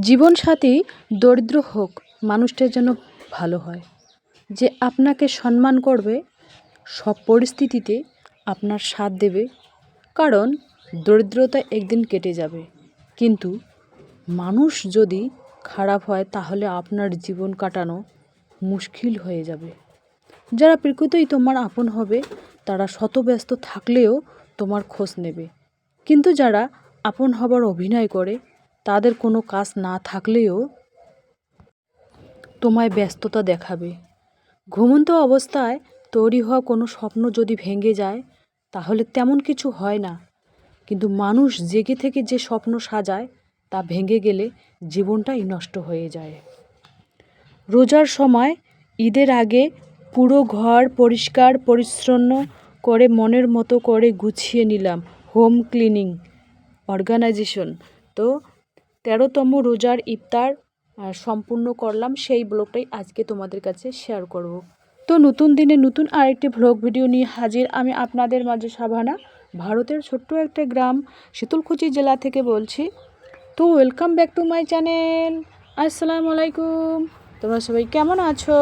জীবনসাথী দরিদ্র হোক মানুষটা যেন ভালো হয়। যে আপনাকে সম্মান করবে, সব পরিস্থিতিতে আপনার সাথ দেবে। কারণ দরিদ্রতা একদিন কেটে যাবে। কিন্তু মানুষ যদি খারাপ হয়, তাহলে আপনার জীবন কাটানো মুশকিল হয়ে যাবে। যারা প্রকৃতই তোমার আপন হবে, তারা শতব্যস্ত থাকলেও তোমার খোঁজ নেবে। কিন্তু যারা আপন হবার অভিনয় করে তাদের কোনো কাজ না থাকলেও তোমায় ব্যস্ততা দেখাবে। ঘুমন্ত অবস্থায় তৈরি হওয়া কোনো স্বপ্ন যদি ভেঙে যায়, তাহলে তেমন কিছু হয় না। কিন্তু মানুষ জেগে থেকে যে স্বপ্ন সাজায়, তা ভেঙে গেলে জীবনটাই নষ্ট হয়ে যায়। রোজার সময় ঈদের আগে পুরো ঘর পরিষ্কার, পরিচ্ছন্ন করে মনের মতো করে গুছিয়ে নিলাম। Home cleaning, organization. তো তেরোতম রোজার ইফতার সম্পূর্ণ করলাম। সেই ব্লগটাই আজকে তোমাদের কাছে শেয়ার করব। তো নতুন দিনে নতুন আরেকটি ভ্লগ ভিডিও নিয়ে হাজির আমি আপনাদের মাঝে সাভানা, ভারতের ছোট্ট একটা গ্রাম, শীতলকুচি জেলা থেকে বলছি। তো welcome back to my channel আসসালামু আলাইকুম। তোমরা সবাই কেমন আছো?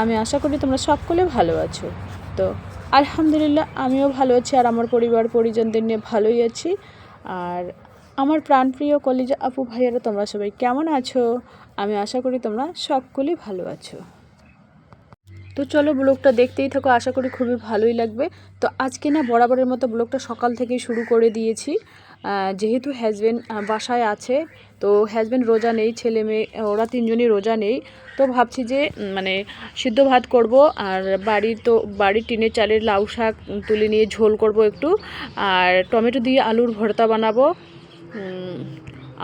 আমি আশা করি তোমরা সকলে ভালো আছো। তো আলহামদুলিল্লাহ, আমিও ভালো আছি আর আমার পরিবার পরিজনদের নিয়ে ভালোই আছি। আর আমার প্রাণপ্রিয় কলিজা আপু ভাইয়ারা, তোমরা সবাই কেমন আছো? আমি আশা করি তোমরা সকলেই ভালো আছো। তো চলো ব্লগটা দেখতেই থাকো, আশা করি খুবই ভালোই লাগবে। তো আজকে না বরাবরের মতো ব্লগটা সকাল থেকেই শুরু করে দিয়েছি। যেহেতু হ্যাজব্যান্ড বাসায় আছে, তো হ্যাজব্যান্ড রোজা নেই, ছেলে মেয়ে, ওরা তিনজনই রোজা নেই। তো ভাবছি যে মানে সিদ্ধ ভাত করব আর বাড়ির তো, বাড়ির টিনের চালের লাউ শাক তুলে নিয়ে ঝোল করব একটু। আর টমেটো দিয়ে আলুর ভর্তা বানাবো।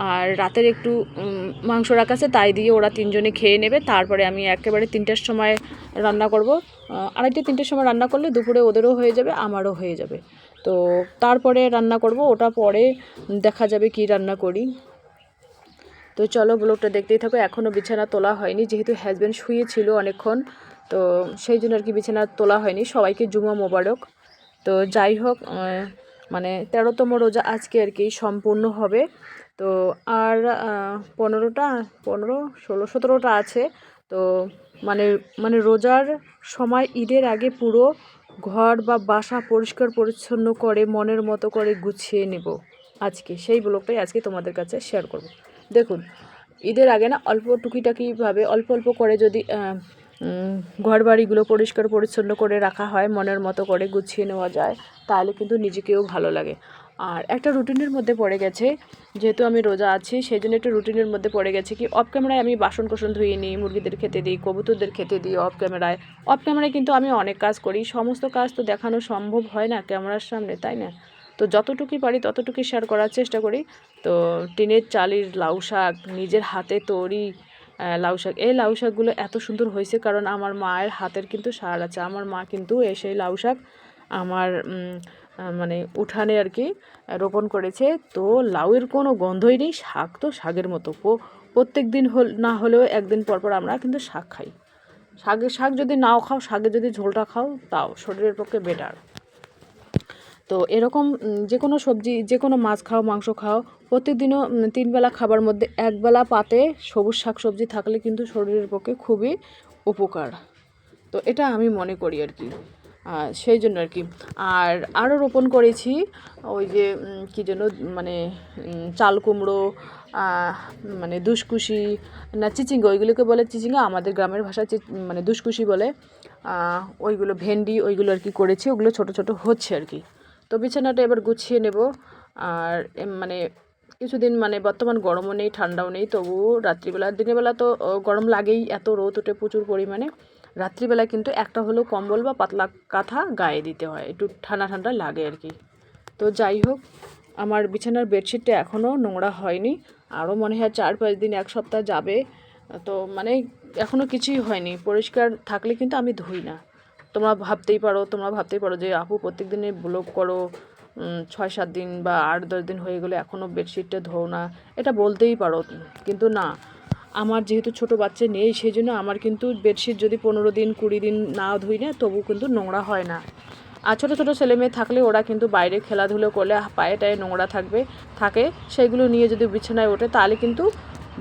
আর রাতের একটু মাংস রাখা আছে তাই দিয়ে ওরা তিনজনে খেয়ে নেবে। তারপরে আমি একেবারে তিনটার সময় রান্না করব। আড়াইটে, তিনটের সময় রান্না করলে দুপুরে ওদেরও হয়ে যাবে, আমারও হয়ে যাবে। তো তারপরে রান্না করব, ওটা পরে দেখা যাবে কি রান্না করি। তো চলো ব্লগটা দেখতেই থাকো এখনও বিছানা তোলা হয়নি, যেহেতু হাজব্যান্ড শুয়েছিল অনেকক্ষণ, তো সেই জন্য আর কি বিছানা তোলা হয়নি। সবাইকে জুমা মোবারক। তো যাই হোক মানে তেরোতম রোজা আজকে আর কি সম্পূর্ণ হবে। তো আর পনেরোটা, পনেরো, ষোলো, সতেরোটা আছে। তো মানে মানে রোজার সময় ঈদের আগে পুরো ঘর বা বাসা পরিষ্কার পরিচ্ছন্ন করে, মনের মতো করে গুছিয়ে নেব আজকে। সেই ব্লগটাই আজকে তোমাদের কাছে শেয়ার করব। দেখুন, ঈদের আগে না অল্প টুকিটাকিভাবে, অল্প অল্প করে যদি ঘর বাড়িগুলো পরিষ্কার পরিচ্ছন্ন করে রাখা হয়, মনের মতো করে গুছিয়ে নেওয়া যায়, তাহলে কিন্তু নিজেকেও ভালো লাগে। আর একটা রুটিনের মধ্যে পড়ে গেছে, যেহেতু আমি রোজা আছি সেই জন্য একটা রুটিনের মধ্যে পড়ে গেছে কি অফ ক্যামেরায় আমি বাসন কোসন ধুয়ে নিই, মুরগিদের খেতে দিই, কবুতরদের খেতে দিই অফ ক্যামেরায় অফ ক্যামেরায় কিন্তু আমি অনেক কাজ করি, সমস্ত কাজ তো দেখানো সম্ভব হয় না ক্যামেরার সামনে, তাই না? তো যতটুকুই পারি ততটুকুই শেয়ার করার চেষ্টা করি। তো টিনের চালির লাউ শাক, নিজের হাতে তৈরি লাউ শাক। এই লাউ শাকগুলো এত সুন্দর হয়েছে কারণ আমার মায়ের হাতের কিন্তু সার আছে। আমার মা কিন্তু এই সেই লাউ শাক আমার মানে উঠানে আর কি রোপণ করেছে। তো লাউয়ের কোনো গন্ধই নেই, শাক তো শাকের মতো। প্রত্যেক দিন হল, না হলেও একদিন পর পর আমরা কিন্তু শাক খাই। শাকের শাক যদি নাও খাও শাকের যদি ঝোলটা খাও, তাও শরীরের পক্ষে বেটার তো এরকম যে কোনো সবজি যে কোনো মাছ খাও মাংস খাও প্রত্যেকদিনও উম, তিনবেলা খাবার মধ্যে একবেলা পাতে সবুজ শাক সবজি থাকলে কিন্তু শরীরের পক্ষে খুবই উপকার। তো এটা আমি মনে করি আর কি। সেই জন্য আর কি। আর আরও রোপণ করেছি ওই যে কী যেন মানে চাল কুমড়ো মানে দুষ্কুশি না চিচিঙ্গা ওইগুলোকে বলে চিচিঙ্গা আমাদের গ্রামের ভাষায় মানে দুষ্কুশি বলে। ওইগুলো ভেন্ডি ওইগুলো আর কি করেছি ওগুলো ছোট ছোট হচ্ছে আর কি। তো বিছানাটা এবার গুছিয়ে নেব। আর মানে কিছুদিন মানে বর্তমান গরমও নেই, ঠান্ডাও নেই, তবু রাত্রিবেলা দিনের বেলা তো গরম লাগেই, এত রোদ ওঠে প্রচুর পরিমাণে। রাত্রিবেলা কিন্তু একটা হলেও কম্বল বা পাতলা কাঁথা গায়ে দিতে হয়, একটু ঠান্ডা ঠান্ডা লাগে আর কি। তো যাই হোক, আমার বিছানার বেডশিটটা এখনও নোংরা হয়নি, আরও মনে হয় চার পাঁচ দিন, এক সপ্তাহ যাবে। তো মানে এখনও কিছুই হয়নি, পরিষ্কার থাকলে কিন্তু আমি ধুই না। তোমরা ভাবতেই পারো, তোমরা ভাবতেই পারো যে, আপু প্রত্যেক দিনে ব্লগ করো ছয়, সাত দিন বা আট, দশ দিন হয়ে গেলে এখনও বেডশিটটা ধোও না। এটা বলতেই পারো, কিন্তু না। আমার যেহেতু ছোট বাচ্চা নেই, সেই জন্য আমার কিন্তু বেডশিট যদি পনেরো দিন, কুড়ি দিন না ধুই না তবু কিন্তু নোংরা হয় না। আর ছোটো ছোটো ছেলে মেয়ে থাকলে ওরা কিন্তু বাইরে খেলাধুলো করলে পায়ে টায়ে নোংরা থাকবে, থাকে। সেইগুলো নিয়ে যদি বিছানায় ওঠে, তাহলে কিন্তু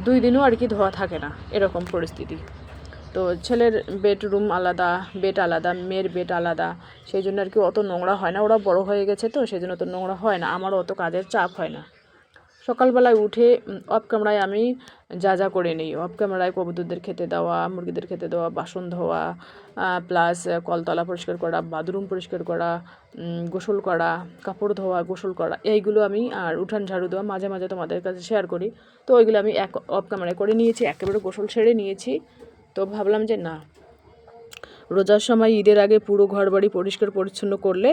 দুই দিনও আর কি ধোয়া থাকে না, এরকম পরিস্থিতি। তো ছেলের বেডরুম আলাদা বেড আলাদা, মেয়ের বেড আলাদা, সেই জন্য আর কি অত নোংরা হয় না। ওরা বড় হয়ে গেছে তো, সেই জন্য অত নোংরা হয় না। আমারও অত কাজের চাপ হয় না। সকালবেলায় উঠে অফ ক্যামেরায় আমি যা যা করে নিই। অফ ক্যামেরায় কবুতরদের খেতে দেওয়া, মুরগিদের খেতে দেওয়া, বাসন ধোয়া প্লাস কলতলা পরিষ্কার করা, বাথরুম পরিষ্কার করা গোসল করা, কাপড় ধোয়া, গোসল করা, এইগুলো আমি আর উঠান ঝাড়ু দেওয়া মাঝে মাঝে তোমাদের কাছে শেয়ার করি। তো ওইগুলো আমি এক অফ ক্যামেরায় করে নিয়েছি, একেবারে গোসল সেরে নিয়েছি। তো ভাবলাম যে না, রোজার সময় ঈদের আগে পুরো ঘর বাড়ি পরিষ্কার পরিচ্ছন্ন করলে,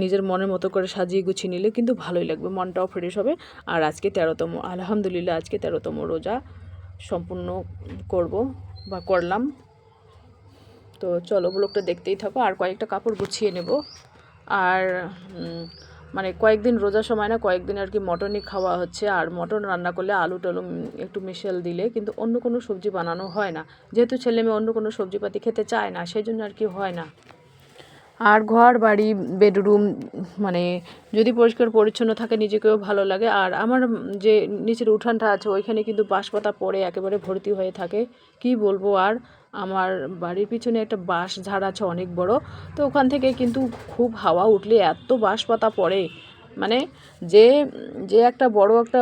নিজের মনের মতো করে সাজিয়ে গুছিয়ে নিলে কিন্তু ভালোই লাগবে, মনটাও ফ্রেশ হবে। আর আজকে তেরোতম, আলহামদুলিল্লাহ আজকে তেরোতম রোজা সম্পূর্ণ করব বা করলাম। তো চলো ব্লগটা দেখতেই থাকো, আর কয়েকটা কাপড় গুছিয়ে নেব। আর মানে কয়েকদিন রোজার সময় না, কয়েকদিন আর কি মটনই খাওয়া হচ্ছে। আর মটন রান্না করলে আলু টালু একটু মিশেল দিলে কিন্তু অন্য কোনো সবজি বানানো হয় না। যেহেতু ছেলে মেয়ে অন্য কোনো সবজিপাতি খেতে চায় না সেই জন্য আর কি হয় না। আর ঘর, বাড়ি, বেডরুম মানে যদি পরিষ্কার পরিচ্ছন্ন থাকে নিজেকেও ভালো লাগে। আর আমার যে নিচের উঠানটা আছে, ওইখানে কিন্তু বাঁশপাতা পড়ে একেবারে ভর্তি হয়ে থাকে। কি বলব আর? আমার বাড়ির পিছনে একটা বাঁশ ঝাড় আছে, অনেক বড়। তো ওখান থেকে কিন্তু খুব হাওয়া উঠলে এত বাঁশ পাতা পড়ে। মানে যে যে একটা বড় একটা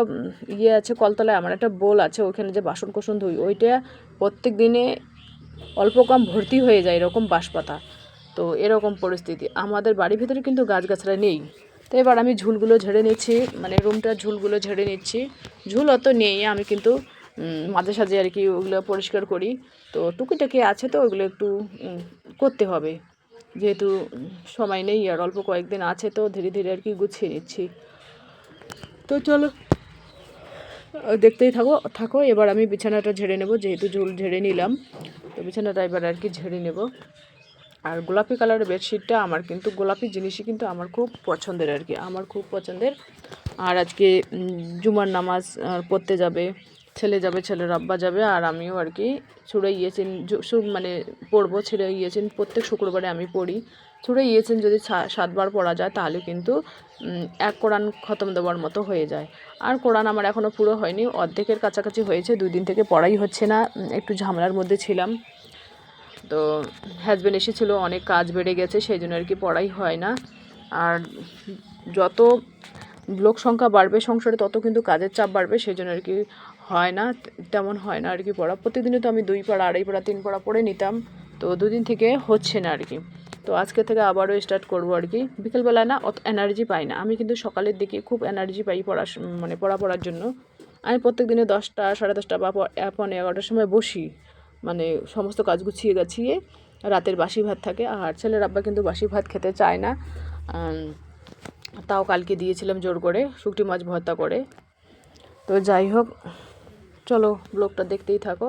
ইয়ে আছে কলতলায়, আমার একটা বোল আছে ওইখানে যে বাসন কোসন ধুই, ওইটা প্রত্যেক দিনে অল্প কম ভর্তি হয়ে যায় এরকম বাঁশপাতা। তো এরকম পরিস্থিতি। আমাদের বাড়ির ভিতরে কিন্তু গাছগাছরা নেই। তো এবার আমি ঝুলগুলো ঝেড়ে নিচ্ছি মানে রুমটার ঝুলগুলো ঝেড়ে নিচ্ছি। ঝুল অত নেই, আমি কিন্তু মাঝে সাঝে আর কি ওগুলো পরিষ্কার করি। তো টুকিটাকি আছে তো, ওগুলো একটু করতে হবে। যেহেতু সময় নেই আর অল্প কয়েকদিন আছে তো, ধীরে ধীরে আর কি গুছিয়ে নিচ্ছি। তো চলো দেখতেই থাকো থাকো। এবার আমি বিছানাটা ঝেড়ে নেব, যেহেতু ঝুল ঝেড়ে নিলাম। তো বিছানাটা এবার আর কি ঝেড়ে নেব। আর গোলাপি কালারের বেডশিটটা আমার কিন্তু, গোলাপি জিনিসই কিন্তু আমার খুব পছন্দের আর কি, আমার খুব পছন্দের। আর আজকে জুমার নামাজ পড়তে যাবে। ছেলে যাবে, ছেলের আব্বা যাবে, আর আমিও আর কি ছুড়ে ইয়েছেন মানে পড়ব ছেলে ইয়েছেন প্রত্যেক শুক্রবারে আমি পড়ি। ছুড়ে ইয়েছেন যদি সাতবার পড়া যায়, তাহলে কিন্তু এক কোরআন খতম দেওয়ার মতো হয়ে যায়। আর কোরআন আমার এখনও পুরো হয়নি, অর্ধেকের কাছাকাছি হয়েছে, দুই দিন থেকে পড়াই হচ্ছে না একটু ঝামেলার মধ্যে ছিলাম। তো হাজব্যান্ড এসেছিল, অনেক কাজ বেড়ে গেছে, সেই জন্য আর কি পড়াই হয় না। আর যত লোক সংখ্যা বাড়বে সংসারে, তত কিন্তু কাজের চাপ বাড়বে, সেই জন্য আর কি হয় না, তেমন হয় না আর কি পড়া। প্রত্যেকদিনই তো আমি দুই পাড়া, আড়াই পাড়া, তিন পাড়া পড়ে নিতাম। তো দুদিন থেকে হচ্ছে না আর কি। তো আজকে থেকে আবারও স্টার্ট করব আর কি। বিকেলবেলা না অত এনার্জি পাই না। আমি কিন্তু সকালের দিকে খুব এনার্জি পাই পড়া মানে পড়া পড়ার জন্য। আমি প্রত্যেক দিনে দশটা, সাড়ে দশটা বা প- পৌনে এগারোটার সময় বসি। মানে সমস্ত কাজ গুছিয়ে গাছিয়ে রাতের বাসি ভাত থাকে। আর ছেলের আব্বা কিন্তু বাসি ভাত খেতে চায় না। তাও কালকে দিয়েছিলাম জোর করে। শুকটি মাছ ভর্তা করে। তো যাই হোক চলো ব্লগটা দেখতেই থাকো।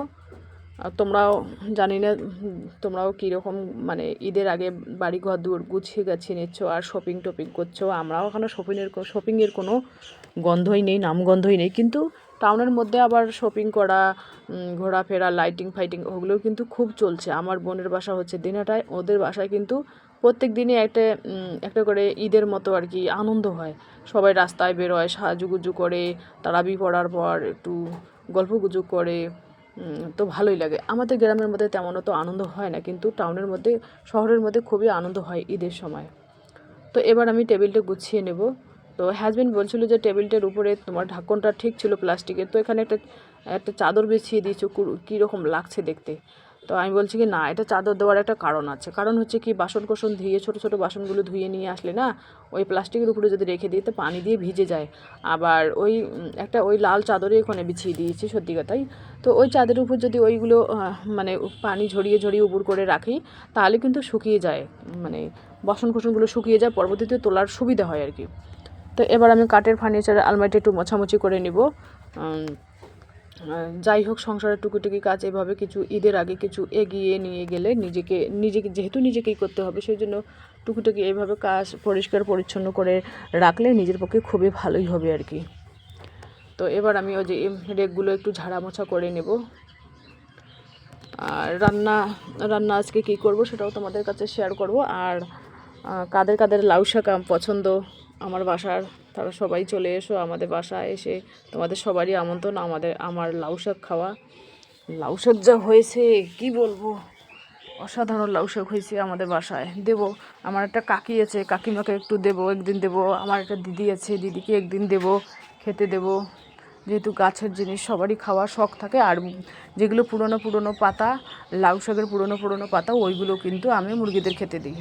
আর তোমরাও জানি না, তোমরাও কীরকম মানে ঈদের আগে বাড়ি ঘর দুয়ার গুছিয়ে গাছিয়ে নিচ্ছ আর শপিং টপিং করছ। আমরাও এখনও শপিংয়ের শপিংয়ের কোনো গন্ধই নেই নামগন্ধই নেই। কিন্তু টাউনের মধ্যে আবার শপিং করা ঘোরাফেরা লাইটিং ফাইটিং ওগুলোও কিন্তু খুব চলছে। আমার বোনের বাসা হচ্ছে দিনাটায়, ওদের বাসায় কিন্তু প্রত্যেক দিনই একটা একটা করে ঈদের মতো আর কি আনন্দ হয়। সবাই রাস্তায় বেরোয়, সাজুগুজু করে, তারাবি পড়ার পর একটু গল্প গুজব করে তো ভালোই লাগে। আমাদের গ্রামের মধ্যে তেমন তো আনন্দ হয় না, কিন্তু টাউনের মধ্যে, শহরের মধ্যে খুবই আনন্দ হয় ঈদের সময়। তো এবার আমি টেবিলটা গুছিয়ে নেব। তো হ্যাজবেন্ড বলছিল যে টেবিলটার উপরে তোমার ঢাকনটা ঠিক ছিল প্লাস্টিকের তো এখানে একটা একটা চাদর বিছিয়ে দিয়েছ কীরকম লাগছে দেখতে। তো আমি বলছি কি, না, এটা চাদর দেওয়ার একটা কারণ আছে। কারণ হচ্ছে কি বাসন কোসন ধুয়ে, ছোটো ছোটো বাসনগুলো ধুয়ে নিয়ে আসলে না, ওই প্লাস্টিকের উপরে যদি রেখে দিই, তো পানি দিয়ে ভিজে যায়। আবার ওই একটা ওই লাল চাদরে ওখানে বিছিয়ে দিয়েছি, সত্যি কথাই। তো ওই চাদরের উপর যদি ওইগুলো মানে পানি ঝরিয়ে ঝরিয়ে উপর করে রাখি, তাহলে কিন্তু শুকিয়ে যায়। মানে বাসন কোসনগুলো শুকিয়ে যায়, পরবর্তীতে তোলার সুবিধা হয় আর কি। তো এবার আমি কাঠের ফার্নিচারের আলমারিটা একটু মোছামুছি করে নিব। যাই হোক, সংসারের টুকিটুকি কাজ এভাবে কিছু ঈদের আগে কিছু এগিয়ে নিয়ে গেলে নিজেকে নিজেকে, যেহেতু নিজেকেই করতে হবে, সেই জন্য টুকিটুকি এইভাবে কাজ পরিষ্কার পরিচ্ছন্ন করে রাখলে নিজের পক্ষে খুবই ভালোই হবে আর কি। তো এবার আমি ওই যে রেকগুলো একটু ঝাড়া মোছা করে নেব। আর রান্না রান্না আজকে কী করব সেটাও তোমাদের কাছে শেয়ার করব। আর কাদের কাদের লাউ শাক পছন্দ, আমার বাসার তারা সবাই চলে এসো আমাদের বাসায় এসে তোমাদের সবারই আমন্ত্রণ, আমাদের, আমার লাউ শাক খাওয়া। লাউ শাক যা হয়েছে, কি বলব? অসাধারণ লাউ শাক হয়েছে আমাদের বাসায়। দেবো, আমার একটা কাকি আছে, কাকিমাকে একটু দেবো, একদিন দেবো। আমার একটা দিদি আছে, দিদিকে একদিন দেবো, খেতে দেবো। যেহেতু গাছের জিনিস সবারই খাওয়ার শখ থাকে, আর যেগুলো পুরনো পুরনো পাতা, লাউ শাকের পুরনো পুরনো পাতা, ওইগুলো কিন্তু আমি মুরগিদের খেতে দিই।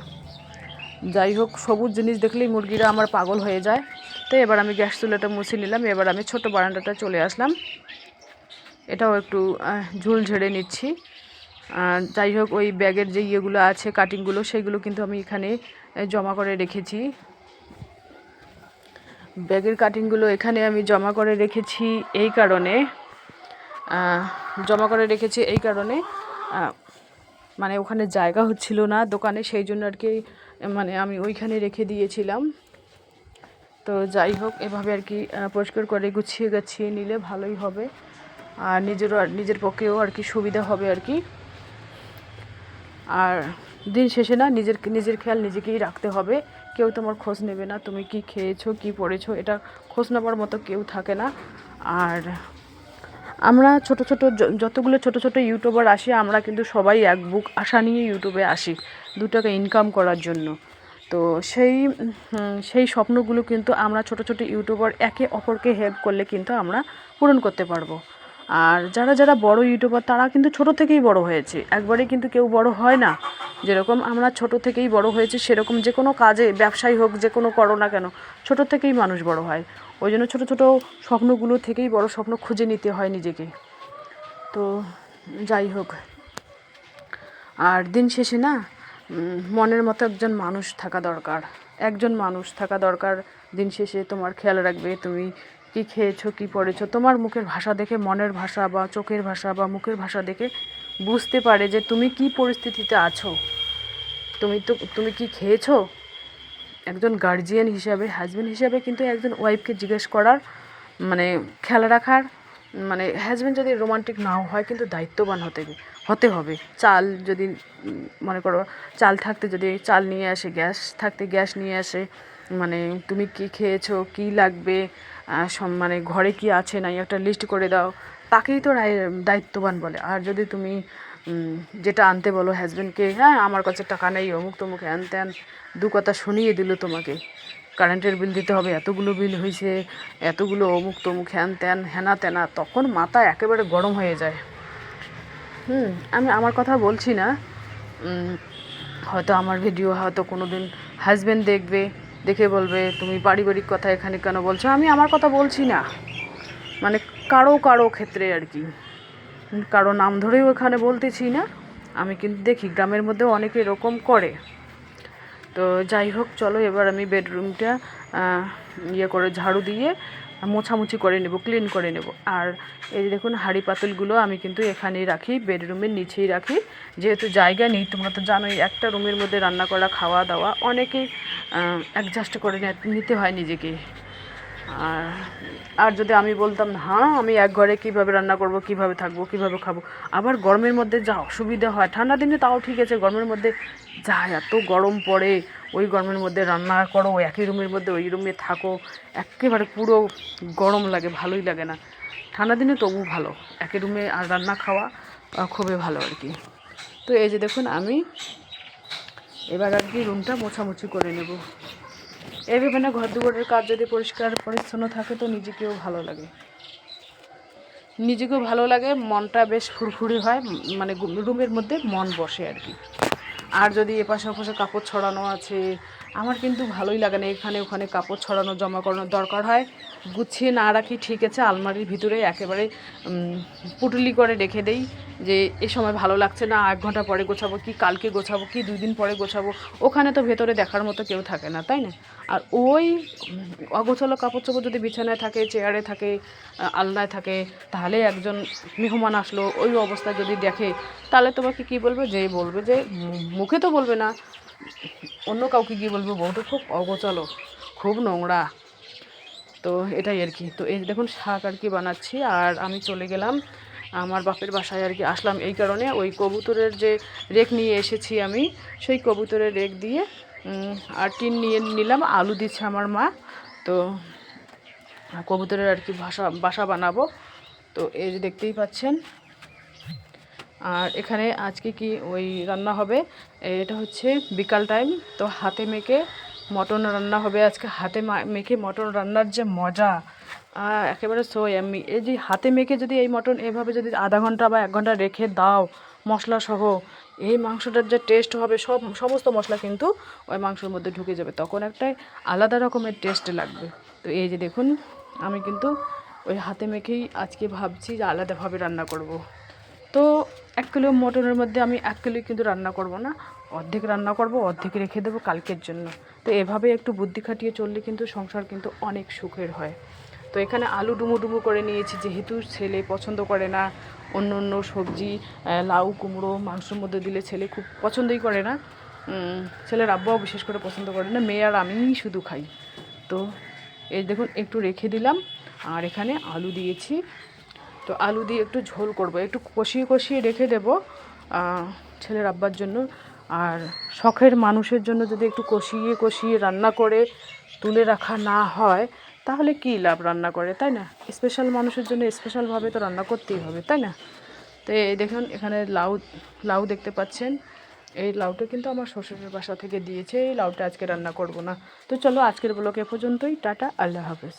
যাই হোক, সবুজ জিনিস দেখলেই মুরগিরা আমার পাগল হয়ে যায়। তো এবার আমি গ্যাস চুলাটা মুছে নিলাম, এবার আমি ছোট বারান্দাটা চলে আসলাম। এটাও একটু ঝুল ঝেড়ে নিচ্ছি। যাই হোক, ওই ব্যাগের যে ইয়েগুলো আছে, কাটিংগুলো, সেগুলো কিন্তু আমি এখানে জমা করে রেখেছি। ব্যাগের কাটিংগুলো এখানে আমি জমা করে রেখেছি এই কারণে জমা করে রেখেছি এই কারণে মানে ওখানে জায়গা হচ্ছিল না দোকানে, সেই জন্য আর কি মানে আমি ওইখানে রেখে দিয়েছিলাম। তো যাই হোক, এভাবে আর কি পরিষ্কার করে গুছিয়ে গাছিয়ে নিলে ভালোই হবে। আর নিজেরও আর, নিজের পক্ষেও আর কি সুবিধা হবে আর কি। আর দিন শেষে না নিজের নিজের খেয়াল নিজেকেই রাখতে হবে। কেউ তোমার খোঁজ নেবে না, তুমি কি খেয়েছো, কি পড়েছো, এটা খোঁজ নেবার মতো কেউ থাকে না। আর আমরা ছোট ছোট যতগুলো ছোট ছোট ইউটিউবার আসি, আমরা কিন্তু সবাই এক বুক আশা নিয়ে ইউটিউবে আসি দু টাকা ইনকাম করার জন্য। তো সেই সেই স্বপ্নগুলো কিন্তু আমরা ছোট ছোট ইউটিউবার একে অপরকে হেল্প করলে কিন্তু আমরা পূরণ করতে পারব। আর যারা যারা বড় ইউটিউবার, তারা কিন্তু ছোট থেকেই বড় হয়েছে। একবারে কিন্তু কেউ বড় হয় না। যেরকম আমরা ছোট থেকেই বড় হয়েছে, সেরকম যে কোনো কাজে, ব্যবসায়ী হোক, যে কোনো করো না কেন, ছোট থেকেই মানুষ বড় হয়। ওই জন্য ছোটো ছোটো স্বপ্নগুলো থেকেই বড় স্বপ্ন খুঁজে নিতে হয় নিজেকে। তো যাই হোক। আর দিন শেষে না মনের মতো একজন মানুষ থাকা দরকার। একজন মানুষ থাকা দরকার দিন শেষে তোমার খেয়াল রাখবে তুমি কি খেয়েছো, কি পড়েছো। তোমার মুখের ভাষা দেখে, মনের ভাষা বা চোখের ভাষা বা মুখের ভাষা দেখে বুঝতে পারে যে তুমি কি পরিস্থিতিতে আছো। তুমি তো, তুমি কি খেয়েছো? একজন গার্জিয়ান হিসাবে হাজব্যান্ড হিসাবে কিন্তু একজন ওয়াইফকে জিজ্ঞেস করার মানে খেয়াল রাখার মানে হাজব্যান্ড যদি রোমান্টিক নাও হয় কিন্তু দায়িত্ববান হতে হবে- হতে হবে। চাল যদি, মনে করো, চাল থাকতে যদি চাল নিয়ে আসে, গ্যাস থাকতে গ্যাস নিয়ে আসে মানে তুমি কি খেয়েছো, কি লাগবে মানে ঘরে কি আছে নাই, একটা লিস্ট করে দাও, তাকেই তো দায়িত্ববান বলে। আর যদি তুমি যেটা আনতে বলো হাজব্যান্ডকে হ্যাঁ আমার কাছে টাকা নেই, অমুক তমুক হ্যান ত্যান দু কথা শুনিয়ে দিল তোমাকে। কারেন্টের বিল দিতে হবে, এতগুলো বিল হয়েছে এতগুলো অমুক তমুক হ্যান ত্যান, হেনা তেনা, তখন মাথা একেবারে গরম হয়ে যায়। হুম, আমি আমার কথা বলছি না। হয়তো আমার ভিডিও হয়তো কোনো দিন হাজব্যান্ড দেখবে, দেখে বলবে, তুমি পারিবারিক কথা এখানে কেন বলছো? আমি আমার কথা বলছি না। মানে কারও কারও ক্ষেত্রে আর কি। কারও নাম ধরেও এখানে বলতেছি না। আমি কিন্তু দেখি গ্রামের মধ্যে অনেকে এরকম করে। তো যাই হোক, চলো এবার আমি বেডরুমটা ইয়ে করে ঝাড়ু দিয়ে মোছামুছি করে নেব ক্লিন করে নেব। আর এই যে দেখুন, হাঁড়ি পাতিলগুলো আমি কিন্তু এখানেই রাখি বেডরুমের নিচেই রাখি। যেহেতু জায়গা নেই, তোমরা তো জানোই, একটা রুমের মধ্যে রান্না করা খাওয়া দাওয়া অনেকেই অ্যাডজাস্ট করে নিতে হয় নিজেকে। আর আর যদি আমি বলতাম হ্যাঁ আমি এক ঘরে কীভাবে রান্না করব, কীভাবে থাকব, কীভাবে খাব? আবার গরমের মধ্যে যা অসুবিধা হয় ঠান্ডা দিনে তাও ঠিক আছে, গরমের মধ্যে যা এত গরম পড়ে, ওই গরমের মধ্যে রান্না করো একই রুমের মধ্যে ওই রুমে থাকো, একেবারে পুরো গরম লাগে, ভালোই লাগে না। ঠান্ডা দিনে তবু ভালো, একই রুমে আর রান্না খাওয়া খুবই ভালো আর কি। তো এই যে দেখুন, আমি এবার আর কি রুমটা মোছামুছি করে নেব। এইভাবে না ঘর দুয়ারের কাজ যদি পরিষ্কার পরিচ্ছন্ন থাকে তো নিজেকেও ভালো লাগে। নিজেকেও ভালো লাগে, মনটা বেশ ফুরফুরি হয় মানে রুমের মধ্যে মন বসে আর কি। আর যদি এপাশে ওপাশে কাপড় ছড়ানো আছে আমার কিন্তু ভালোই লাগে না এখানে, ওখানে কাপড় ছড়ানো, জমা করানোর দরকার হয়। গুছিয়ে না রাখি, ঠিক আছে, আলমারির ভিতরে একেবারে পুটুলি করে রেখে দেই যে এ সময় ভালো লাগছে না এক ঘণ্টা পরে গোছাবো, কি কালকে গোছাবো, কি দুই দিন পরে গোছাবো। ওখানে তো ভেতরে দেখার মতো কেউ থাকে না, তাই না? আর ওই অগোছালো কাপড় চোপড় যদি বিছানায় থাকে, চেয়ারে থাকে আলনায় থাকে, তাহলে একজন মেহমান আসলো, ওই অবস্থায় যদি দেখে, তাহলে তোমাকে কি বলবে? যে বলবে যে মুখে তো বলবে না অন্য কাউকে গিয়ে বলব বউটা খুব অগোছালো, খুব নোংরা। তো এটাই আর কি। তো এই দেখুন, শাক আর কি বানাচ্ছি, আর আমি চলে গেলাম আমার বাপের বাসায় আর কি। আসলাম এই কারণে ওই কবুতরের যে রেক নিয়ে এসেছি আমি, সেই কবুতরের রেক দিয়ে আর টিন নিয়ে নিলাম, আলু দিচ্ছে আমার মা। তো কবুতরের আর কি বাসা বাসা বানাবো। তো এই যে দেখতেই পাচ্ছেন আর এখানে আজকে কি ওই রান্না হবে? এটা হচ্ছে বিকাল টাইম তো হাতে মেখে মটন রান্না হবে আজকে। হাতে মেখে মটন রান্নার যে মজা একেবারে সো আমি এই যে হাতে মেখে যদি এই মটন এভাবে যদি আধা ঘণ্টা বা এক ঘণ্টা রেখে দাও মশলা সহ, এই মাংসটার যে টেস্ট হবে, সব, সমস্ত মশলা কিন্তু ওই মাংসের মধ্যে ঢুকে যাবে। তখন একটা আলাদা রকমের টেস্ট লাগবে। তো এই যে দেখুন, আমি কিন্তু ওই হাতে মেখেই আজকে ভাবছি যে আলাদাভাবে রান্না করব। তো এক কিলো মটনের মধ্যে আমি এক কিলো কিন্তু রান্না করব না। অর্ধেক রান্না করব, অর্ধেক রেখে দেবো কালকের জন্য। তো এভাবে একটু বুদ্ধি খাটিয়ে চললে কিন্তু সংসার কিন্তু অনেক সুখের হয়। তো এখানে আলু ডুমু ডুমু করে নিয়েছি, যেহেতু ছেলে পছন্দ করে না। অন্য অন্য সবজি লাউ, কুমড়ো, মাংসের মধ্যে দিলে ছেলে খুব পছন্দই করে না। ছেলের আব্বাও বিশেষ করে পছন্দ করে না, মেয়ে আর আমিই শুধু খাই। তো এই দেখুন, একটু রেখে দিলাম। আর এখানে আলু দিয়েছি। তো আলু দিয়ে একটু ঝোল করব। একটু কষিয়ে কষিয়ে রেখে দেব ছেলের আব্বার জন্য। আর শখের মানুষের জন্য যদি একটু কষিয়ে কষিয়ে রান্না করে তুলে রাখা না হয়, তাহলে কী লাভ রান্না করে, তাই না? স্পেশাল মানুষের জন্য স্পেশালভাবে তো রান্না করতেই হবে, তাই না? তো এই দেখুন, এখানে লাউ লাউ দেখতে পাচ্ছেন। এই লাউটা কিন্তু আমার শ্বশুরের বাসা থেকে দিয়েছে, এই লাউটা আজকে রান্না করব না। তো চলো আজকের ব্লগ এ পর্যন্তই, টাটা, আল্লাহ হাফেজ।